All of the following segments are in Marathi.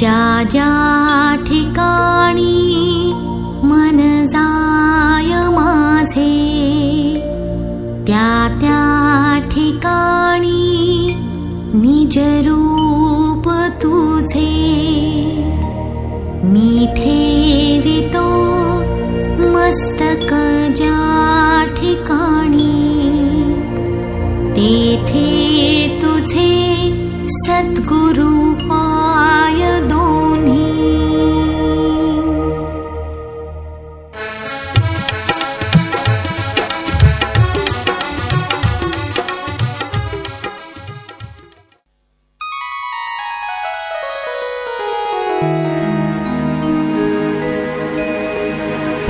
ज्या ज्या ठिकाणी मन जाय माझे त्या त्या ठिकाणी निज रूप तुझे. मी ठेवितो मस्तक ज्या ठिकाणी तेथे तुझे सद्गुरू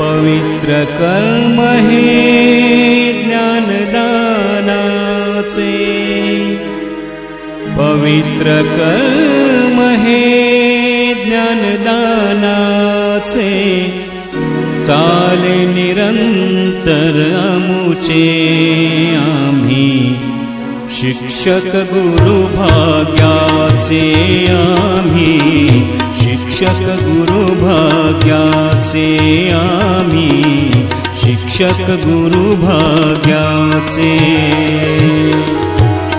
पवत्रकर्महे ज्ञानदना पवित्र कर्म चाले निरन्तर अमुचे आम्ही शिक्षक गुरुभाग्याचे आम्ही शिक्षक गुरु भाग्याचे आम्ही. शिक्षक गुरु भाग्याचे.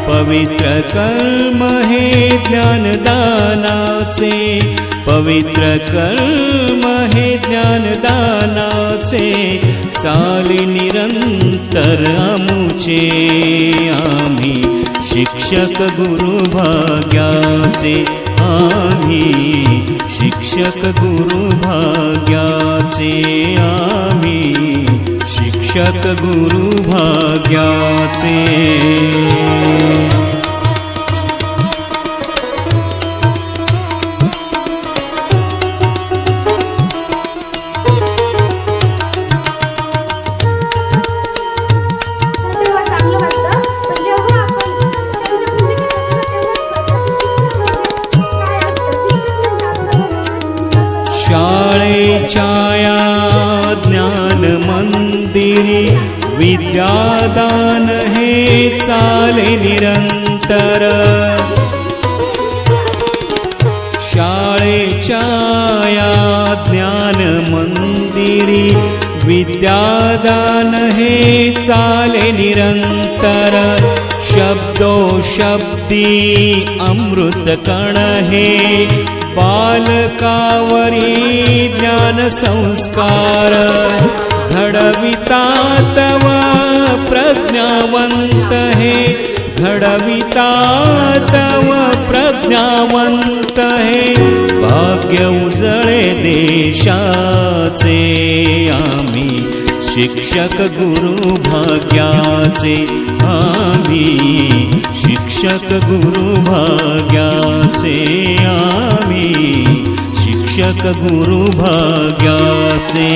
पवित्र कर्म हे ज्ञानदानाचे. पवित्र कर्म हे ज्ञानदानाचे. चाली निरंतर आमुचे आम्ही. शिक्षक गुरु भाग्याचे आम्ही शिक्षक गुरु भाग्याचे आम्ही शिक्षक गुरु भाग्याचे ज्ञान मंदिरी विद्यादान हे चाले निरंतर। शाळे छाया ज्ञान मंदिरी विद्यादान हे चाले निरंतर। शब्दो शब्दी अमृत कण हे बालकावरी संस्कार घडविता तव प्रज्ञावंत हे घडविता तव प्रज्ञावंत हे भाग्य उजळे देशाचे आम्ही शिक्षक गुरु भाग्याचे आम्ही शिक्षक गुरु भाग्याचे आम्ही शिक्षक गुरु भाग्याचे.